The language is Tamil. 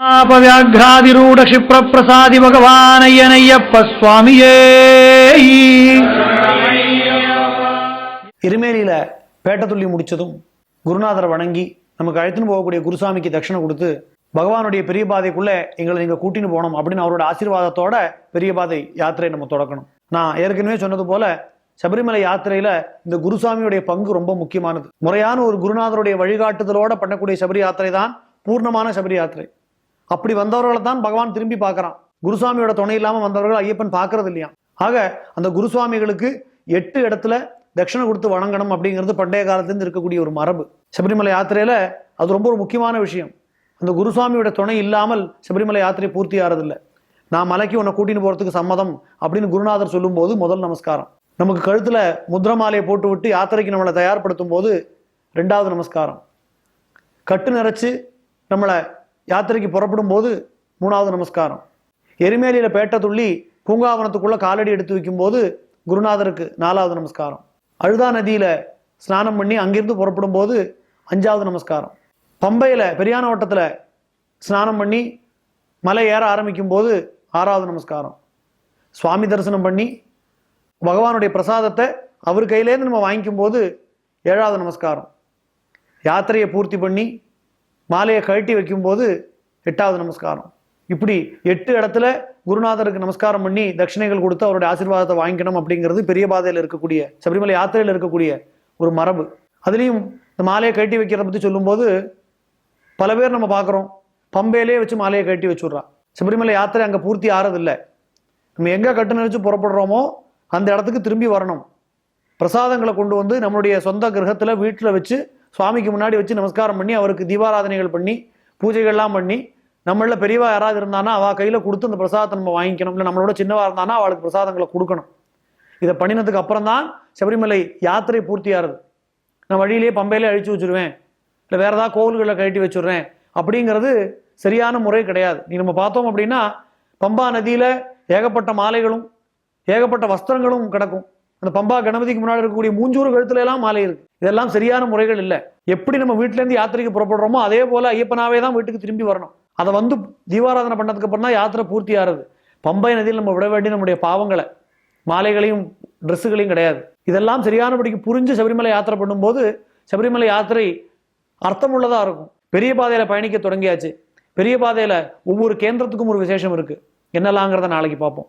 பிரசாதி க்ஷிப்ரப்பிரசாதி பகவானையனையப்ப சுவாமியே எருமேலியில பேட்டத்துள்ளி முடிச்சதும் குருநாதரை வணங்கி நமக்கு அழைத்துன்னு போகக்கூடிய குருசாமிக்கு தட்சணை கொடுத்து பகவானுடைய பெரிய பாதைக்குள்ள எங்களை நீங்க கூட்டின்னு போகணும் அப்படின்னு அவரோட ஆசீர்வாதத்தோட பெரிய பாதை யாத்திரையை நம்ம தொடக்கணும் நான் ஏற்கனவே சொன்னது போல சபரிமலை யாத்திரையில இந்த குருசாமியுடைய பங்கு ரொம்ப முக்கியமானது முறையான ஒரு குருநாதருடைய வழிகாட்டுதலோட பண்ணக்கூடிய சபரி யாத்திரை தான் பூர்ணமான சபரி யாத்திரை அப்படி வந்தவர்களை தான் பகவான் திரும்பி பார்க்குறான். குருசாமியோட துணை இல்லாமல் வந்தவர்கள் ஐயப்பன் பார்க்கறது இல்லையா? ஆக அந்த குருசுவாமிகளுக்கு எட்டு இடத்துல தட்சிணை கொடுத்து வணங்கணும் அப்படிங்கிறது பண்டைய காலத்துலேருந்து இருக்கக்கூடிய ஒரு மரபு. சபரிமலை யாத்திரையில் அது ரொம்ப ஒரு முக்கியமான விஷயம். அந்த குருசுவாமியோட துணை இல்லாமல் சபரிமலை யாத்திரை பூர்த்தி ஆறதில்லை. நான் மலைக்கு உன்னை கூட்டின்னு போகிறதுக்கு சம்மதம் அப்படின்னு குருநாதர் சொல்லும்போது முதல் நமஸ்காரம். நமக்கு கழுத்தில் முத்ர மாலையை போட்டு விட்டு யாத்திரைக்கு நம்மளை தயார்படுத்தும் போது ரெண்டாவது நமஸ்காரம். கட்டு நிறைச்சு நம்மளை யாத்திரைக்கு புறப்படும் போது மூணாவது நமஸ்காரம். எரிமேலியில் பேட்டை துள்ளி பூங்காவனத்துக்குள்ளே காலடி எடுத்து வைக்கும்போது குருநாதருக்கு நாலாவது நமஸ்காரம். அழுதா நதியில் ஸ்நானம் பண்ணி அங்கிருந்து புறப்படும் போது அஞ்சாவது நமஸ்காரம். பம்பையில் பெரியான ஓட்டத்தில் ஸ்நானம் பண்ணி மலை ஏற ஆரம்பிக்கும் போது ஆறாவது நமஸ்காரம். சுவாமி தரிசனம் பண்ணி பகவானுடைய பிரசாதத்தை அவர் கையிலேருந்து நம்ம வாங்கிக்கும் போது ஏழாவது நமஸ்காரம். யாத்திரையை பூர்த்தி பண்ணி மாலையை கழட்டி வைக்கும்போது எட்டாவது நமஸ்காரம். இப்படி எட்டு இடத்துல குருநாதருக்கு நமஸ்காரம் பண்ணி தட்சிணைகள் கொடுத்து அவருடைய ஆசீர்வாதத்தை வாங்கிக்கணும் அப்படிங்கிறது பெரிய பாதையில் இருக்கக்கூடிய சபரிமலை யாத்திரையில் இருக்கக்கூடிய ஒரு மரபு. அதுலேயும் இந்த மாலையை கழட்டி வைக்கிறத பற்றி சொல்லும்போது பல பேர் நம்ம பார்க்குறோம். பம்பையிலே வச்சு மாலையை கழட்டி வச்சுட்றா. சபரிமலை யாத்திரை அங்கே பூர்த்தி ஆறதில்லை. நம்ம எங்கே கட்டு நினச்சி புறப்படுறோமோ அந்த இடத்துக்கு திரும்பி வரணும். பிரசாதங்களை கொண்டு வந்து நம்மளுடைய சொந்த கிரகத்தில் வீட்டில் வச்சு சுவாமிக்கு முன்னாடி வச்சு நமஸ்காரம் பண்ணி அவருக்கு தீபாராதனைகள் பண்ணி பூஜைகள்லாம் பண்ணி நம்மள பெரியவா யாராவது இருந்தானா அவள் கையில் கொடுத்து அந்த பிரசாதத்தை நம்ம வாங்கிக்கணும். இல்லை நம்மளோட சின்னவா இருந்தானா அவளுக்கு பிரசாதங்களை கொடுக்கணும். இதை பண்ணினதுக்கு அப்புறம் தான் சபரிமலை யாத்திரை பூர்த்தி நான் வழியிலேயே பம்பையிலே அழிச்சு வச்சுருவேன். இல்லை வேற ஏதாவது கோவில்களில் கழட்டி வச்சுடுறேன். அப்படிங்கிறது சரியான முறை கிடையாது. நீ நம்ம பார்த்தோம் அப்படின்னா பம்பா நதியில் ஏகப்பட்ட மாலைகளும் ஏகப்பட்ட வஸ்திரங்களும் கிடக்கும். அந்த பம்பா கணபதிக்கு முன்னாடி இருக்கக்கூடிய மூஞ்சூறு கழுத்துல எல்லாம் மாலை இருக்கு. இதெல்லாம் சரியான முறைகள் இல்லை. எப்படி நம்ம வீட்டுல இருந்து யாத்திரைக்கு புறப்படுறோமோ அதே போல ஐயப்பனாவே தான் வீட்டுக்கு திரும்பி வரணும். அதை வந்து தீபாராதனை பண்ணதுக்கு அப்புறம் தான் யாத்திரை பூர்த்தி ஆறுது. பம்பை நதியில் நம்ம விட வேண்டிய நம்முடைய பாவங்களை மாலைகளையும் ட்ரெஸ்ஸுகளையும் கிடையாது. இதெல்லாம் சரியானபடிக்கு புரிஞ்சு சபரிமலை யாத்திரை பண்ணும்போது சபரிமலை யாத்திரை அர்த்தமுள்ளதா இருக்கும். பெரிய பாதையில் பயணிக்க தொடங்கியாச்சு. பெரிய பாதையில் ஒவ்வொரு கேந்திரத்துக்கும் ஒரு விசேஷம் இருக்குது என்னலாங்கிறத நாளைக்கு பார்ப்போம்.